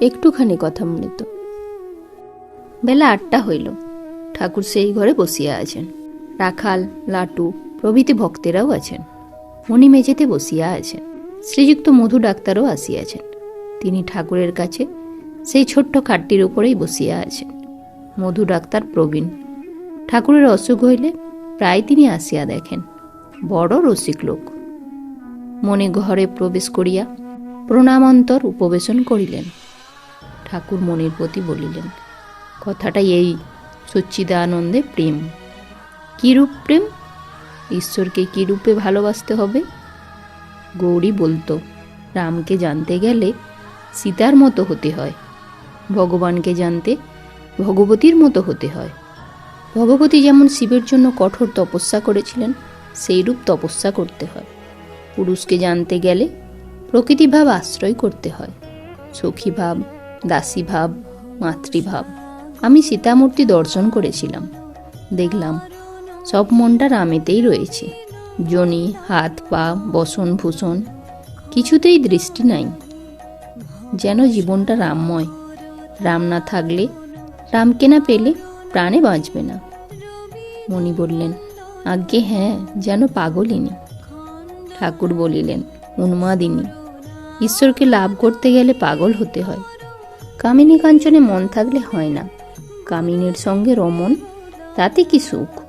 একটুখানি কথা মৃত। বেলা আটটা হইল। ঠাকুর সেই ঘরে বসিয়া আছেন। রাখাল, লাটু, প্রভৃতি ভক্তেরাও আছেন। মণি মেঝেতে বসিয়া আছেন। শ্রীযুক্ত মধু ডাক্তারও আসিয়াছেন। তিনি ঠাকুরের কাছে সেই ছোট্ট খাটটির উপরেই বসিয়া আছেন। মধু ডাক্তার প্রবীণ। ঠাকুরের অসুখ হইলে প্রায় তিনি আসিয়া দেখেন। বড় রসিক লোক। মনে ঘরে প্রবেশ করিয়া প্রণামান্তর উপবেশন করিলেন। ঠাকুর মনির প্রতি বলিলেন কথাটা এই সচ্চিদানন্দে প্রেম। কীরূপ প্রেম? ঈশ্বরকে কীরূপে ভালোবাসতে হবে? গৌরী বলতো, রামকে জানতে গেলে সীতার মতো হতে হয়, ভগবানকে জানতে ভগবতীর মতো হতে হয়। ভগবতী যেমন শিবের জন্য কঠোর তপস্যা করেছিলেন সেই রূপ তপস্যা করতে হয়। পুরুষকে জানতে গেলে প্রকৃতিভাব আশ্রয় করতে হয়, সখীভাব দাসীভাব, মাতৃভাব। আমি সীতামূর্তি দর্শন করেছিলাম। দেখলাম, সব মনটা রামেতেই রয়েছে। জনি, হাত, পা, বসন, ভূষণ, কিছুতেই দৃষ্টি নাই। যেন জীবনটা রামময়। রাম না থাকলে, রামকে না পেলে প্রাণে বাঁচবে না। মণি বললেন, আজ্ঞে হ্যাঁ যেন পাগলিনী। ঠাকুর বলিলেন, উন্মাদিনী, ঈশ্বরকে লাভ করতে গেলে পাগল হতে হয়। কামিনী কাঞ্চনে মন থাকলে হয় না। কামিনীর সঙ্গে রমন তাতে কি সুখ?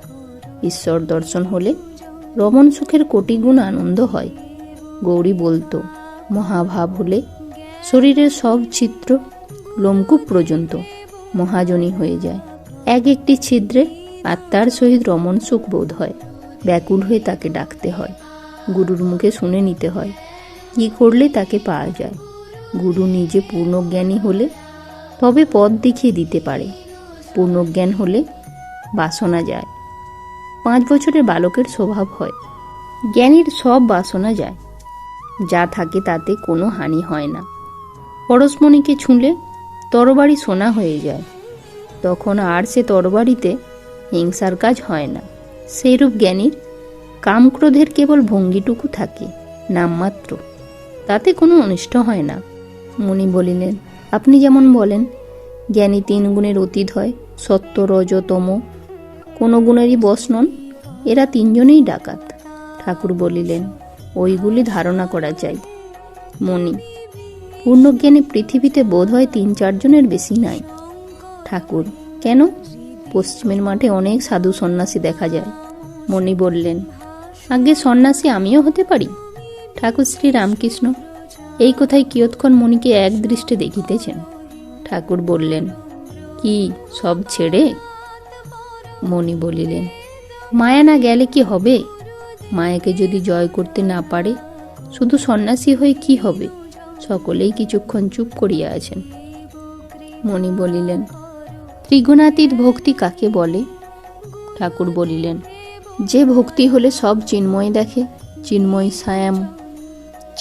ঈশ্বর দর্শন হলে রমন সুখের কোটি গুণ আনন্দ হয়। গৌরী বলতো, মহাভাব হলে শরীরের সব চিত্র লোমকূপ পর্যন্ত মহাজনী হয়ে যায়। এক একটি ছিদ্রে আত্মার সহিত রমন সুখ বোধ হয়। ব্যাকুল হয়ে তাকে ডাকতে হয়। গুরুর মুখে শুনে নিতে হয়, কি করলে তাকে পাওয়া যায়। গুরু নিজে পূর্ণজ্ঞানী হলে তবে পথ দেখিয়ে দিতে পারে। পূর্ণজ্ঞান হলে বাসনা যায়। পাঁচ বছরের বালকের স্বভাব হয়। জ্ঞানীর সব বাসনা যায়। যা থাকে তাতে কোনো হানি হয় না। পরশমণিকে ছুঁলে তরবারি সোনা হয়ে যায়। তখন আর সে তরবারিতে হিংসার কাজ হয় না। সেইরূপ জ্ঞানীর কামক্রোধের কেবল ভঙ্গিটুকু থাকে, নামমাত্র। তাতে কোনো অনিষ্ট হয় না। মুনি বলিলেন আপনি যেমন বলেন, জ্ঞানী তিন গুণের অতীত হয়, সত্য রজতম কোনো গুণেরই বশ নন, এরা তিনজনেই ডাকাত। ঠাকুর বলিলেন, ওইগুলি ধারণা করা চাই মণি, পূর্ণজ্ঞানী পৃথিবীতে বোধ হয় তিন চারজনের বেশি নাই। ঠাকুর, কেন? পশ্চিমের মাঠে অনেক সাধু সন্ন্যাসী দেখা যায়। মণি বললেন, আগে সন্ন্যাসী আমিও হতে পারি? ঠাকুর শ্রী রামকৃষ্ণ এই কথায় কিয়ৎক্ষণ মণিকে এক দৃষ্টে দেখিতেছেন। ঠাকুর বললেন, কি, সব ছেড়ে? মণি বলিলেন, মায়া না গেলে কি হবে? মায়াকে যদি জয় করতে না পারে, শুধু সন্ন্যাসী হয়ে কি হবে? সকলেই কিছুক্ষণ চুপ করিয়া আছেন। মণি বলিলেন, ত্রিগুণাতীত ভক্তি কাকে বলে? ঠাকুর বলিলেন, যে ভক্তি হলে সব চিন্ময় দেখে, চিন্ময় সায়াম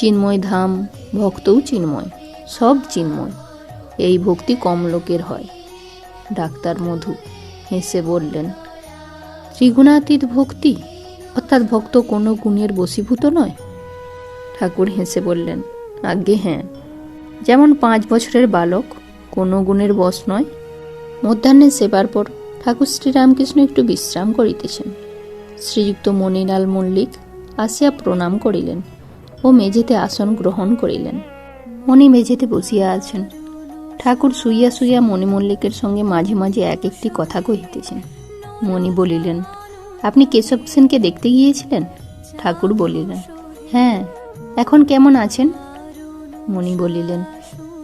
চিন্ময় ধাম, ভক্তও চিন্ময়, সব চিন্ময়। এই ভক্তি কম লোকের হয়। ডাক্তার মধু হেসে বললেন, ত্রিগুণাতীত ভক্তি? অর্থাৎ ভক্ত কোনো গুণের বশীভূত নয়? ঠাকুর হেসে বললেন, আজ্ঞে হ্যাঁ। যেমন পাঁচ বছরের বালক, কোনো গুণের বশ নয়। মধ্যাহ্নে সেবার পর ঠাকুর শ্রীরামকৃষ্ণ একটু বিশ্রাম করিতেছেন। শ্রীযুক্ত মণিলাল মল্লিক আসিয়া প্রণাম করিলেন। ও মেঝেতে আসন গ্রহণ করিলেন। মণি মেঝেতে বসিয়া আছেন। ঠাকুর শুইয়া শুইয়া মণি মল্লিকের সঙ্গে মাঝে মাঝে এক একটি কথা কহিতেছেন। মণি বলিলেন, আপনি কেশব সেনকে দেখতে গিয়েছিলেন? ঠাকুর বলিলেন হ্যাঁ এখন কেমন আছেন? মণি বলিলেন,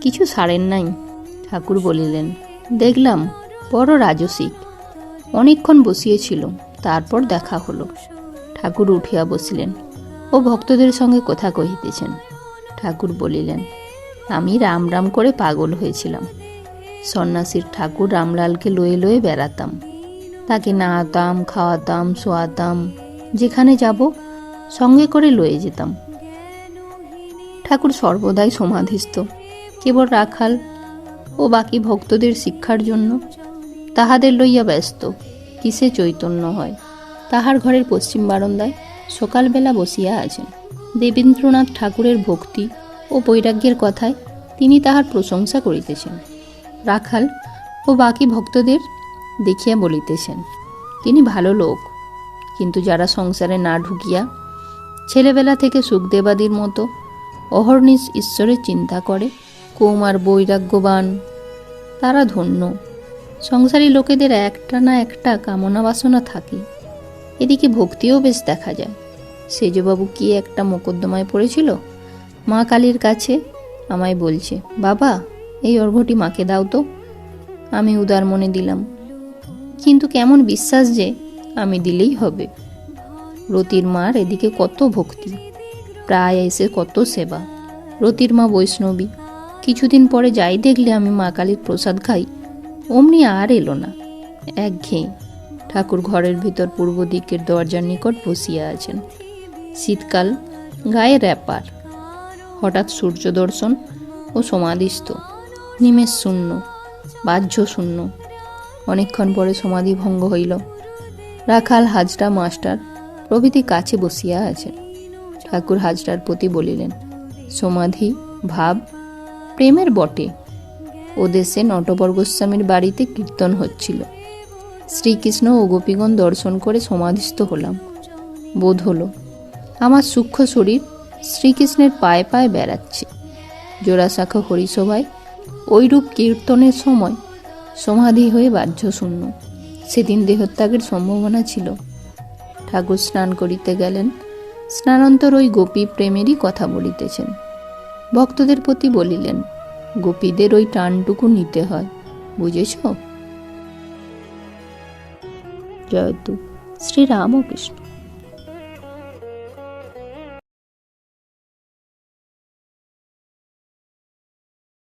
কিছু সারেন নাই। ঠাকুর বলিলেন, দেখলাম, বড় রাজসিক। অনেকক্ষণ বসিয়েছিল, তারপর দেখা হলো। ঠাকুর উঠিয়া বসিলেন। ও ভক্তদের সঙ্গে কথা কহিতেছেন। ঠাকুর বলিলেন, আমি রাম রাম করে পাগল হয়েছিলাম। সন্ন্যাসীর ঠাকুর রামলালকে লয়ে লয়ে বেড়াতাম। তাকে নাড়াতাম খাওয়াতাম, শোয়াতাম, যেখানে যাব, সঙ্গে করে লয়ে যেতাম। ঠাকুর সর্বদাই সমাধিস্থ, কেবল রাখাল ও বাকি ভক্তদের শিক্ষার জন্য তাহাদের লইয়া ব্যস্ত। কিসে চৈতন্য হয়? তাহার ঘরের পশ্চিম বারান্দায় সকালবেলা বসিয়া আছেন। দেবেন্দ্রনাথ ঠাকুরের ভক্তি ও বৈরাগ্যের কথায় তিনি তাহার প্রশংসা করিতেছেন। রাখাল ও বাকি ভক্তদের দেখিয়া বলিতেছেন, তিনি ভালো লোক। কিন্তু যারা সংসারে না ঢুকিয়া ছেলেবেলা থেকে সুখদেবাদির মতো অহর্নিশ ঈশ্বরের চিন্তা করে কৌমার বৈরাগ্যবান, তারা ধন্য। সংসারী লোকেদের একটা না একটা কামনা বাসনা থাকে এদিকে ভক্তিও বেশ দেখা যায়। সেজবাবু কি একটা মোকদ্দমায় পড়েছিল? মা কালীর কাছে আমায় বলছে, বাবা, এই অর্ঘটি মাকে দাও তো। আমি উদার মনে দিলাম, কিন্তু কেমন বিশ্বাস যে আমি দিলেই হবে। রতির মার এদিকে কত ভক্তি, প্রায় এসে কত সেবা। রতির মা বৈষ্ণবী, কিছুদিন পরে যাই দেখলে আমি মা কালীর প্রসাদ খাই, অমনি আর এলো না, একঘেয়ে। ঠাকুর ঘরের ভিতর পূর্ব দিকের দরজার নিকট বসিয়া আছেন। শীতকাল, গায়ে র্যাপার। হঠাৎ সূর্য দর্শন ও সমাধিস্থ। নিমেষ শূন্য, বাহ্য শূন্য। অনেকক্ষণ পরে সমাধি ভঙ্গ হইল। রাখাল হাজরা মাস্টার প্রভৃতি কাছে বসিয়া আছেন। ঠাকুর হাজরার প্রতি বলিলেন, সমাধি, ভাব, প্রেমের বটে। ও দেশে নটবর গোস্বামীর বাড়িতে কীর্তন হচ্ছিল। শ্রীকৃষ্ণ ও গোপীগণ দর্শন করে সমাধিস্থ হলাম। বোধ হলো, আমার সূক্ষ্ম শরীর শ্রীকৃষ্ণের পায়ে পায়ে বেড়াচ্ছে। জোড়াশাখা হরিসভায় ওইরূপ কীর্তনের সময় সমাধি হয়ে বাহ্য শূন্য সেদিন দেহত্যাগের সম্ভাবনা ছিল। ঠাকুর স্নান করিতে গেলেন। স্নানান্তর ওই গোপী প্রেমেরই কথা বলিতেছেন। ভক্তদের প্রতি বলিলেন, গোপীদের ওই টানটুকু নিতে হয়, বুঝেছ? জয়তু শ্রীরামকৃষ্ণ।